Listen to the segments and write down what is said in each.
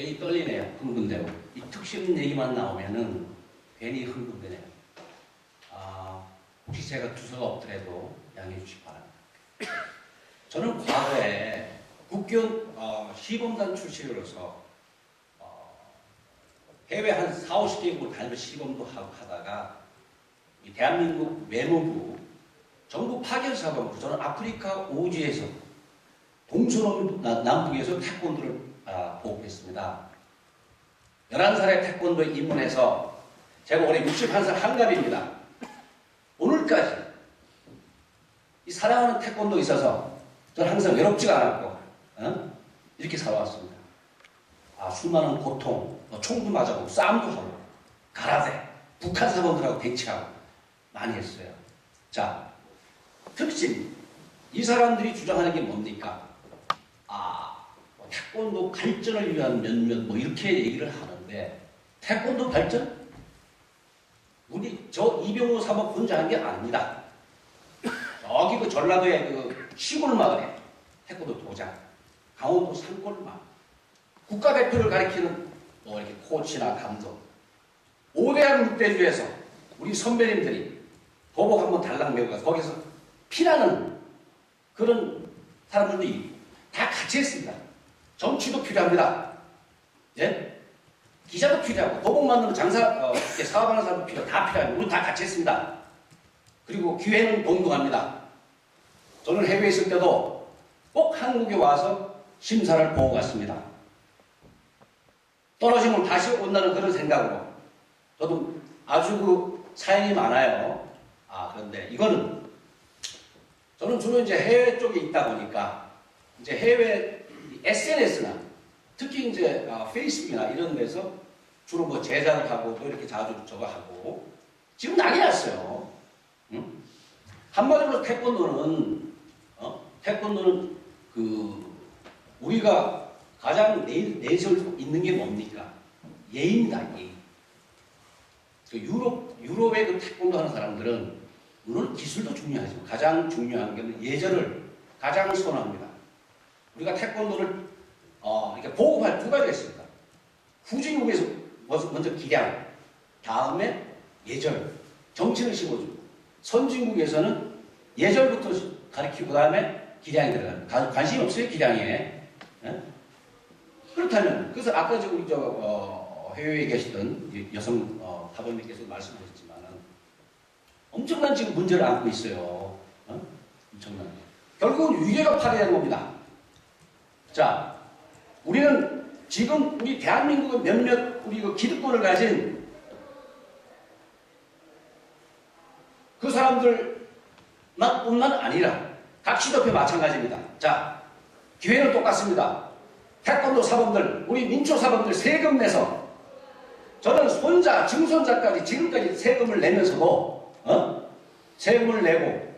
괜히 떨리네요. 흥분되고. 이 특심 얘기만 나오면은 괜히 흥분되네요. 아, 혹시 제가 두서가 없더라도 양해해 주시기 바랍니다. 저는 과거에 국교원 어, 시범단 출신으로서 어, 해외 한 4, 50개국을 다니면서 시범도 하고 하다가 이 대한민국 외무부 정부 파견 사범으로 저는 아프리카 오지에서 동서남 나- 남북에서 태권도를 아, 보급했습니다. 11살에 태권도에 입문해서 제가 올해 61살 한갑입니다. 오늘까지 이 사랑하는 태권도에 있어서 저는 항상 외롭지가 않았고 어? 이렇게 살아왔습니다. 아, 수많은 고통, 뭐 총도 맞아보고 싸움도 하고 가라데, 북한 사범들하고 대치하고 많이 했어요. 자, 특징. 이 사람들이 주장하는 게 뭡니까? 태권도 발전을 위한 몇몇 뭐 이렇게 얘기를 하는데 태권도 발전? 우리 저 이병호 사범 혼자 한게 아닙니다. 저기 그 전라도의 그 시골 마을에 태권도 도장, 강원도 산골마, 국가대표를 가리키는 뭐 이렇게 코치나 감독, 오대한 육대주에서 우리 선배님들이 도복 한번 달랑 메고 가서 거기서 피나는 그런 사람들도 있고 다 같이 했습니다. 정치도 필요합니다. 예? 기자도 필요하고 만드는 장사 어, 사업하는 사람도 필요 다 필요합니다. 우리 다 같이 했습니다. 그리고 기회는 동등합니다. 저는 해외에 있을 때도 꼭 한국에 와서 심사를 보고 갔습니다. 떨어지면 다시 온다는 그런 생각으로 저도 아주 그 사연이 많아요. 아 그런데 이거는 저는 주로 이제 해외 쪽에 있다 보니까 이제 해외 SNS나 특히 이제 아, 페이스북이나 이런 데서 주로 뭐 제작을 하고 또 이렇게 자주 저거 하고 지금 난리 났어요. 응? 한마디로 태권도는 어? 태권도는 그 우리가 가장 내, 내세울 수 있는 게 뭡니까? 예입니다, 예. 그 유럽, 유럽의 그 태권도 하는 사람들은 물론 기술도 중요하지만 가장 중요한 게 예절을 가장 선호합니다. 우리가 태권도를 어, 이렇게 보급할 두 가지가 있습니다. 후진국에서 먼저 기량, 다음에 예절, 정치를 심어주고 선진국에서는 예절부터 가르치고 그 다음에 기량이 들어갑니다. 관심이 없어요, 기량에. 예? 그렇다면, 그래서 아까 저 우리 저, 어, 해외에 계시던 이 여성 어, 사범님께서 말씀하셨지만은 엄청난 지금 문제를 안고 있어요. 어? 엄청난. 결국은 위계가 파괴되는 겁니다. 자, 우리는 지금 우리 대한민국의 몇몇 우리 그 기득권을 가진 그 사람들만 뿐만 아니라 각 시도표 마찬가지입니다. 자, 기회는 똑같습니다. 태권도 사범들, 우리 민초 사범들 세금 내서 저는 손자, 증손자까지 지금까지 세금을 내면서도 어? 세금을 내고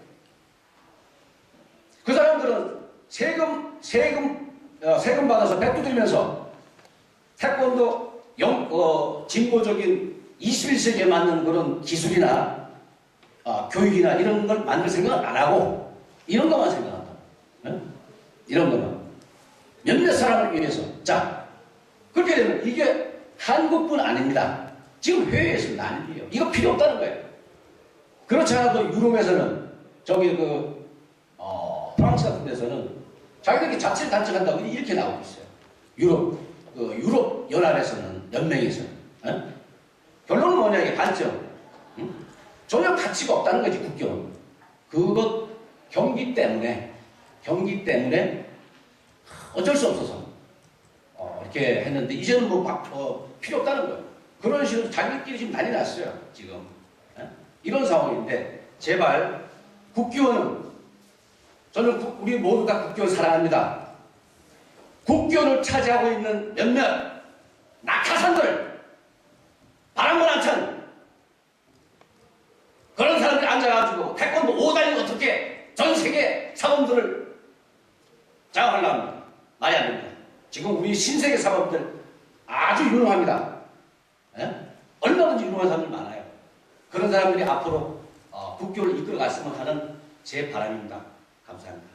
그 사람들은 세금 세금 어, 세금 받아서 백두 들면서 태권도 영, 어, 진보적인 21세기에 맞는 그런 기술이나 어, 교육이나 이런 걸 만들 생각을 안 하고 이런 것만 생각한다. 예? 이런 것만. 몇몇 사람을 위해서. 자, 그렇게 되면 이게 한국뿐 아닙니다. 지금 해외에서 난리예요. 이거 필요 없다는 거예요. 그렇지 않아도 유럽에서는 저기 그 어, 프랑스 같은 데서는 자기들이 자체를 단체한다고 이렇게 나오고 있어요. 유럽 그 유럽 연합에서는 연맹에서는 예? 결론은 뭐냐 이게. 응? 전혀 가치가 없다는 거지 국경은. 그것 경기 때문에 경기 때문에 어쩔 수 없어서 어, 이렇게 했는데 이제는 뭐 막, 어, 필요 없다는 거예요. 그런 식으로 자기들끼리 지금 난리 났어요. 지금 예? 이런 상황인데 제발 국교는 저는 국- 우리 모두 다 국교를 사랑합니다. 국교를 차지하고 있는 몇몇 낙하산들 바람과 난천 그런 사람들이 앉아가지고 태권도 5단이 어떻게 전 세계 사범들을 장악하려고 합니다. 말이 안 됩니다. 지금 우리 신세계 사범들 아주 유능합니다. 예? 얼마든지 유능한 사람들 많아요. 그런 사람들이 앞으로 어, 국교를 이끌어 갔으면 하는 제 바람입니다. 감사합니다.